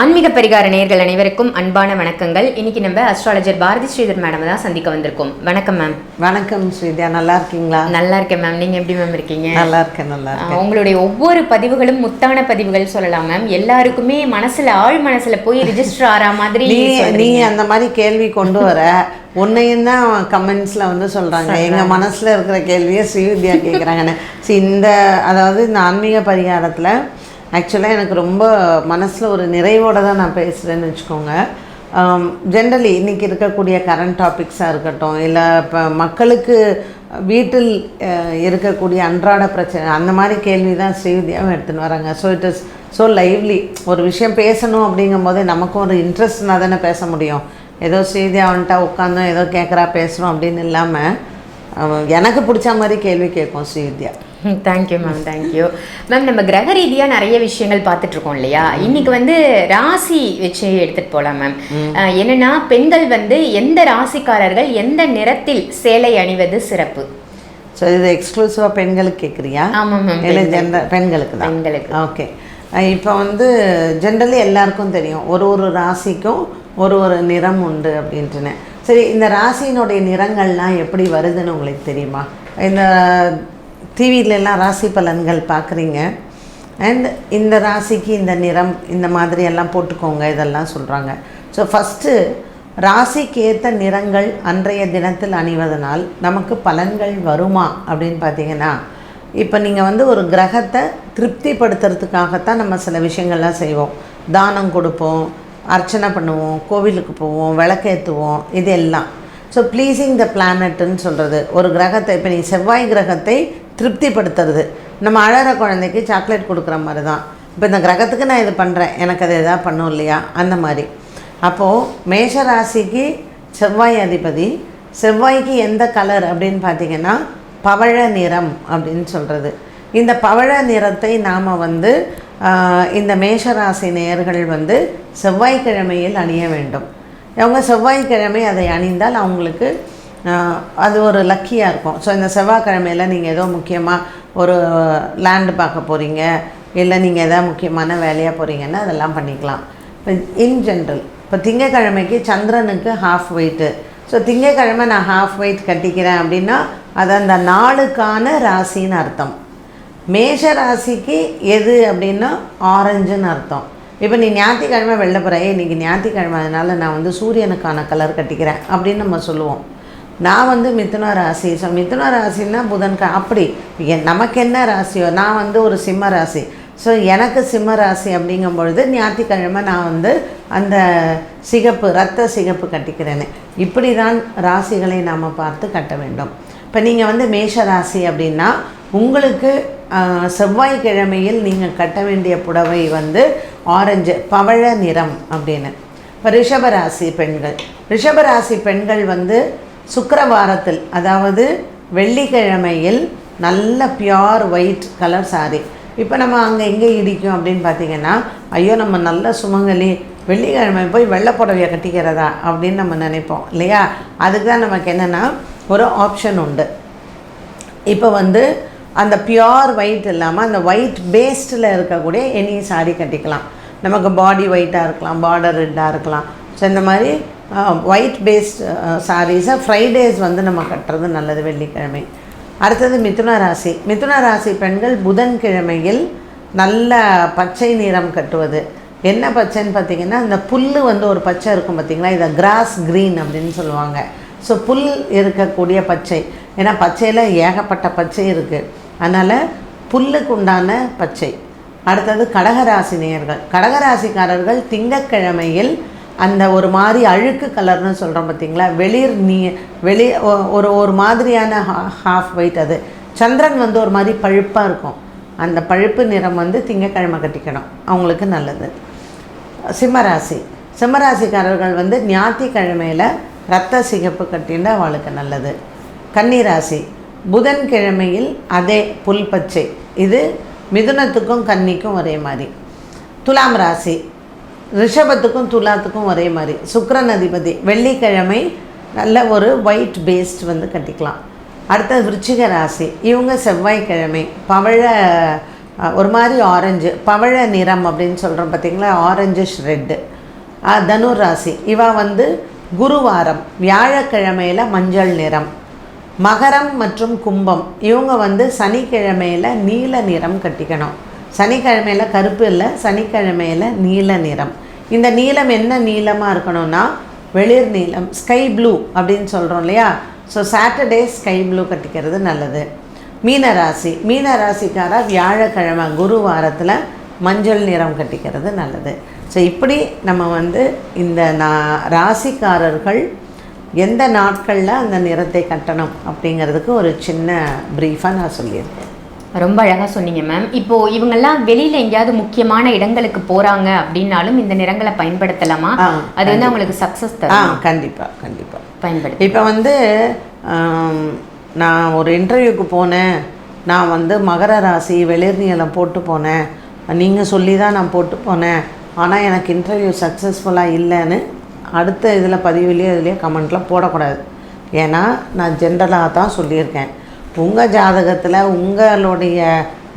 ஆன்மீக பரிகார நேயர்கள் அனைவருக்கும் அன்பான வணக்கங்கள். இன்னைக்கு நம்ம அஸ்ட்ராலஜர் பாரதி ஸ்ரீதர் மேடம் தான் சந்திக்க வந்திருக்கோம். வணக்கம் மேம் வணக்கம் ஸ்ரீதியா நல்லா இருக்கீங்களா? நல்லா இருக்கேன் மேம் நீங்க எப்படி மேம் இருக்கீங்க? நல்லா இருக்கேன் நல்லா இருக்கேன். உங்களுடைய ஒவ்வொரு பதிவுகளும் முத்தான பதிவுகள் சொல்லலாம் மேம் எல்லாருக்குமே மனசுல ஆழ் மனசுல போய் ரிஜிஸ்டர் ஆறா மாதிரி நீ. அந்த மாதிரி கேள்வி கொண்டு வர உன்னையும் தான் கமெண்ட்ஸ்ல வந்து சொல்றாங்க. எங்க மனசுல இருக்கிற கேள்வியை ஸ்ரீவித்யா கேட்குறாங்கன்னு இந்த அதாவது இந்த ஆன்மீக பரிகாரத்துல ஆக்சுவலாக எனக்கு ரொம்ப மனசில் ஒரு நிறைவோடு தான் நான் பேசுகிறேன்னு வச்சுக்கோங்க. Um, ஜென்ரலி இன்றைக்கி இருக்கக்கூடிய கரண்ட் டாபிக்ஸாக இருக்கட்டும் இல்லை இப்போ மக்களுக்கு வீட்டில் இருக்கக்கூடிய அன்றாட பிரச்சனை அந்த மாதிரி கேள்வி தான் ஸ்ரீவித்யாவும் எடுத்துன்னு வராங்க. So it is so lively ஒரு விஷயம் பேசணும் அப்படிங்கும்போது நமக்கும் ஒரு இன்ட்ரெஸ்ட்னா தானே பேச முடியும். ஏதோ ஸ்ரீவித்யா வந்துட்டா உட்காந்தோம் ஏதோ கேட்குறா பேசுகிறோம் அப்படின்னு இல்லாமல் எனக்கு பிடிச்ச மாதிரி கேள்வி கேட்கும் Srividya. Thank you ma'am thank you ma'am நம்ம கிரக ரீதியா நிறைய விஷயங்கள் பார்த்துட்டு இருக்கோம் இல்லையா? இன்னைக்கு வந்து ராசி வச்சு எடுத்துட்டு போலாம் மேம் என்னன்னா பெண்கள் வந்து எந்த ராசிக்காரர்கள் எந்த நிறத்தில் சேலை அணிவது சிறப்பு? ஸோ இது எக்ஸ்க்ளூசிவாக பெண்களுக்கு கேட்குறியா ஆமா மேம் இல்லை ஜென்ர பெண்களுக்கு தான். பெண்களுக்கு. ஓகே இப்போ வந்து ஜென்ரலி எல்லாருக்கும் தெரியும். ஒரு ஒரு ராசிக்கும் ஒரு ஒரு நிறம் உண்டு அப்படின்ட்டுன்னு. சரி இந்த ராசியினுடைய நிறங்கள்லாம் எப்படி வருதுன்னு உங்களுக்கு தெரியுமா? இந்த டிவியிலலாம் ராசி பலன்கள் பார்க்குறீங்க. அண்ட் இந்த ராசிக்கு இந்த நிறம் இந்த மாதிரி எல்லாம் போட்டுக்கோங்க இதெல்லாம் சொல்கிறாங்க ஸோ ஃபஸ்ட்டு ராசிக்கு ஏற்ற நிறங்கள் அன்றைய தினத்தில் அணிவதனால் நமக்கு பலன்கள் வருமா அப்படின்னு பார்த்தீங்கன்னா இப்போ நீங்கள் வந்து ஒரு கிரகத்தை திருப்திப்படுத்துறதுக்காகத்தான் நம்ம சில விஷயங்கள்லாம் செய்வோம். தானம் கொடுப்போம் அர்ச்சனை பண்ணுவோம் கோவிலுக்கு போவோம் விளக்கேற்றுவோம் இது எல்லாம். ஸோ ப்ளீஸிங் த பிளானட்டுன்னு சொல்கிறது ஒரு கிரகத்தை இப்போ நீங்கள் செவ்வாய் கிரகத்தை திருப்திப்படுத்துறது. நம்ம அழகிற குழந்தைக்கு சாக்லேட் கொடுக்குற மாதிரி தான் இப்போ இந்த கிரகத்துக்கு நான் இது பண்ணுறேன் எனக்கு அது எதாவது பண்ணும் இல்லையா? அந்த மாதிரி. அப்போது மேஷ ராசிக்கு செவ்வாய் அதிபதி செவ்வாய்க்கு எந்த கலர் அப்படின்னு பார்த்தீங்கன்னா பவழ நிறம் அப்படின்னு சொல்கிறது இந்த பவழ நிறத்தை நாம் வந்து இந்த மேஷராசி நேயர்கள் வந்து செவ்வாய்க்கிழமையில் அணிய வேண்டும். அவங்க செவ்வாய்க்கிழமை அதை அணிந்தால் அவங்களுக்கு அது ஒரு லக்கியாக இருக்கும். ஸோ இந்த செவ்வாய்க்கிழமையில் நீங்கள் ஏதோ முக்கியமாக ஒரு லேண்டு பார்க்க போகிறீங்க இல்லை நீங்கள் எதாவது முக்கியமான வேலையாக போகிறீங்கன்னா அதெல்லாம் பண்ணிக்கலாம். இப்போ இன் ஜென்ரல் இப்போ திங்கக்கிழமைக்கு சந்திரனுக்கு ஹாஃப் வெயிட்டு ஸோ திங்கக்கிழமை நான் ஹாஃப் வெயிட் கட்டிக்கிறேன் அப்படின்னா அது அந்த நாளுக்கான ராசின்னு அர்த்தம். மேஷ ராசிக்கு எது அப்படின்னா ஆரஞ்சுன்னு அர்த்தம். இப்போ நீ ஞாயிற்றுக்கிழமை வெளில போகிற ஞாயிற்றுக்கிழமை அதனால் நான் வந்து சூரியனுக்கான கலர் கட்டிக்கிறேன் அப்படின்னு நம்ம சொல்லுவோம். நான் வந்து மிதுன ராசி. ஸோ மிதுன ராசின்னா புதன் அப்படி. நமக்கு என்ன ராசியோ நான் வந்து ஒரு சிம்ம ராசி. ஸோ எனக்கு சிம்ம ராசி அப்படிங்கும் பொழுது ஞாயிற்றுக்கிழமை நான் வந்து அந்த சிகப்பு ரத்த சிகப்பு கட்டிக்கிறேன்னு. இப்படி தான் ராசிகளை நாம் பார்த்து கட்ட வேண்டும். இப்போ நீங்கள் வந்து மேஷ ராசி அப்படின்னா உங்களுக்கு செவ்வாய்க்கிழமையில் நீங்கள் கட்ட வேண்டிய புடவை வந்து ஆரஞ்சு பவழ நிறம் அப்படின்னு. இப்போ ரிஷபராசி பெண்கள். ரிஷபராசி பெண்கள் வந்து சுக்கரவாரத்தில் அதாவது வெள்ளிக்கிழமையில் நல்ல பியோர் ஒயிட் கலர் சாரி இப்போ நம்ம அங்கே எங்கே இடிக்கும் அப்படின்னு பார்த்தீங்கன்னா ஐயோ நம்ம நல்ல சுமங்கலி வெள்ளிக்கிழமை போய் வெள்ளை புடவையை கட்டிக்கிறதா அப்படின்னு நம்ம நினைப்போம் இல்லையா? அதுக்கு தான் நமக்கு என்னென்னா ஒரு ஆப்ஷன் உண்டு. இப்போ வந்து அந்த பியோர் ஒயிட் இல்லாமல் அந்த ஒயிட் பேஸ்டில் இருக்கக்கூடிய எனி சாரி கட்டிக்கலாம். நமக்கு பாடி ஒயிட்டாக இருக்கலாம் பார்டர் ரெட்டாக இருக்கலாம். ஸோ இந்த மாதிரி ஒயிட் பேஸ்ட் சாரீஸை ஃப்ரைடேஸ் வந்து நம்ம கட்டுறது நல்லது வெள்ளிக்கிழமை. அடுத்தது மிதுன ராசி. மிதுன ராசி பெண்கள் புதன்கிழமையில் நல்ல பச்சை நிறம் கட்டுவது. என்ன பச்சைன்னு பார்த்தீங்கன்னா இந்த புல் வந்து ஒரு பச்சை இருக்கும் பார்த்திங்களா? இதை கிராஸ் க்ரீன் அப்படின்னு சொல்லுவாங்க. ஸோ புல் இருக்கக்கூடிய பச்சை. ஏன்னா பச்சையில் ஏகப்பட்ட பச்சை இருக்குது அதனால் புல்லுக்கு உண்டான பச்சை. அடுத்தது கடகராசி நேயர்கள். கடகராசிக்காரர்கள் திங்கட்கிழமையில் அந்த ஒரு மாதிரி அழுக்கு கலர்னு சொல்கிறோம் பார்த்தீங்களா வெளிர் நீ வெளி ஒரு ஒரு மாதிரியான ஹாஃப் ஒயிட் அது. சந்திரன் வந்து ஒரு மாதிரி பழுப்பாக இருக்கும். அந்த பழுப்பு நிறம் வந்து திங்கக்கிழமை கட்டிக்கணும். அவங்களுக்கு நல்லது. சிம்மராசி. சிம்மராசிக்காரர்கள் வந்து ஞாயிற்றுக்கிழமையில் ரத்த சிகப்பு கட்டினா அவளுக்கு நல்லது. கன்னிராசி. புதன்கிழமையில் அதே புல் பச்சை இது மிதுனத்துக்கும் கன்னிக்கும் ஒரே மாதிரி. துலாம் ராசி. ரிஷபத்துக்கும் துலாத்துக்கும் ஒரே மாதிரி. சுக்கிரன் அதிபதி வெள்ளிக்கிழமை நல்ல ஒரு ஒயிட் பேஸ்ட் வந்து கட்டிக்கலாம். அடுத்தது விருச்சிக ராசி. இவங்க செவ்வாய்க்கிழமை. பவழ ஒரு மாதிரி ஆரஞ்சு பவழ நிறம் அப்படின்னு சொல்கிறோம் பார்த்தீங்களா ஆரஞ்சிஷ் ரெட்டு தனுர் ராசி. இவா வந்து குருவாரம் வியாழக்கிழமையில் மஞ்சள் நிறம். மகரம் மற்றும் கும்பம். இவங்க வந்து சனிக்கிழமையில் நீல நிறம் கட்டிக்கணும். சனிக்கிழமையில் கருப்பு இல்லை சனிக்கிழமையில் நீல நிறம். இந்த நீளம் என்ன நீளமாக இருக்கணும்னா வெளிர் நீளம் ஸ்கை ப்ளூ அப்படின்னு சொல்கிறோம் இல்லையா? ஸோ சாட்டர்டே ஸ்கை ப்ளூ கட்டிக்கிறது நல்லது. மீன ராசி மீன வியாழக்கிழமை குரு வாரத்தில் மஞ்சள் நிறம் கட்டிக்கிறது நல்லது. ஸோ இப்படி நம்ம வந்து இந்த நா- ராசிக்காரர்கள் எந்த நாட்களில் அந்த நிறத்தை கட்டணும் அப்படிங்கிறதுக்கு ஒரு சின்ன ப்ரீஃபாக நான் சொல்லியிருக்கேன். ரொம்ப அழகா சொன்னீங்க மேம் இப்போ இவங்கெல்லாம் வெளியில எங்கேயாவது முக்கியமான இடங்களுக்கு போறாங்க அப்படின்னாலும் இந்த நிறங்களை பயன்படுத்தலாமா? அது வந்து அவங்களுக்கு சக்சஸ் ஆ தரும் கண்டிப்பாக கண்டிப்பாக பயன்படுத்தி இப்போ வந்து நான் ஒரு இன்டர்வியூக்கு போனேன். நான் வந்து மகர ராசி வெளிர் நீளம் போட்டு போனேன். நீங்கள் சொல்லி தான் நான் போட்டு போனேன். ஆனால் எனக்கு இன்டர்வியூ சக்ஸஸ்ஃபுல்லாக இல்லைன்னு அடுத்த இதில் பதிவுலேயே இதுலேயே கமெண்ட்டில் போடக்கூடாது. ஏன்னா நான் ஜென்ரலாக தான் சொல்லியிருக்கேன். உங்கள் ஜாதகத்தில் உங்களுடைய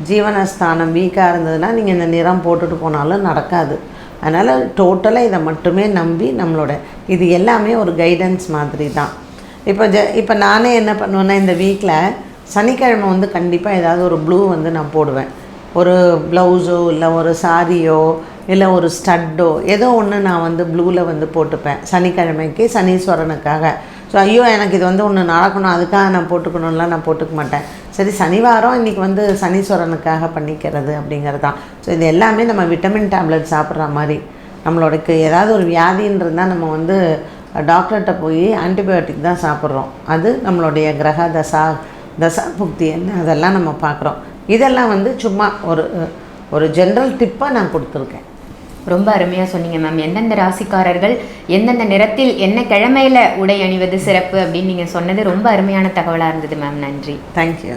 ஜீவனஸ்தானம் வீக்காக இருந்ததுன்னா நீங்கள் இந்த நிறம் போட்டுட்டு போனாலும் நடக்காது. அதனால் டோட்டலாக இதை மட்டுமே நம்பி நம்மளோட இது எல்லாமே ஒரு கைடன்ஸ் மாதிரி தான் இப்போ ஜ இப்போ நானே என்ன பண்ணுவேன்னா இந்த வீக்கில் சனிக்கிழமை வந்து கண்டிப்பாக ஏதாவது ஒரு ப்ளூ வந்து நான் போடுவேன். ஒரு ப்ளவுஸோ இல்லை ஒரு சாரியோ இல்லை ஒரு ஸ்டட்டோ ஏதோ ஒன்று நான் வந்து ப்ளூவில் வந்து போட்டுப்பேன். சனிக்கிழமைக்கு சனீஸ்வரனுக்காக. ஸோ ஐயோ எனக்கு இது வந்து ஒன்று நடக்கணும். அதுக்காக நான் போட்டுக்கணும்லாம் நான் போட்டுக்க மாட்டேன். சரி சனிவாரம் இன்றைக்கி வந்து சனீஸ்வரனுக்காக பண்ணிக்கிறது அப்படிங்கிறது தான். ஸோ இது எல்லாமே நம்ம விட்டமின் டேப்லெட் சாப்பிட்ற மாதிரி. நம்மளோடக்கு ஏதாவது ஒரு வியாதின்னு இருந்தால் நம்ம வந்து டாக்டர்கிட்ட போய் ஆன்டிபயோட்டிக் தான் சாப்பிட்றோம். அது நம்மளுடைய கிரக தசா தசா புக்தி என்ன அதெல்லாம் நம்ம பார்க்குறோம். இதெல்லாம் வந்து சும்மா ஒரு ஒரு ஜென்ரல் டிப்பாக நான் கொடுத்துருக்கேன். ரொம்ப அருமையாக சொன்னீங்க மேம் எந்தெந்த ராசிக்காரர்கள் எந்தெந்த நிறத்தில் என்ன கிழமையில உடை அணிவது சிறப்பு அப்படின்னு நீங்கள் சொன்னது ரொம்ப அருமையான தகவலாக இருந்தது மேம் நன்றி. தேங்க்யூ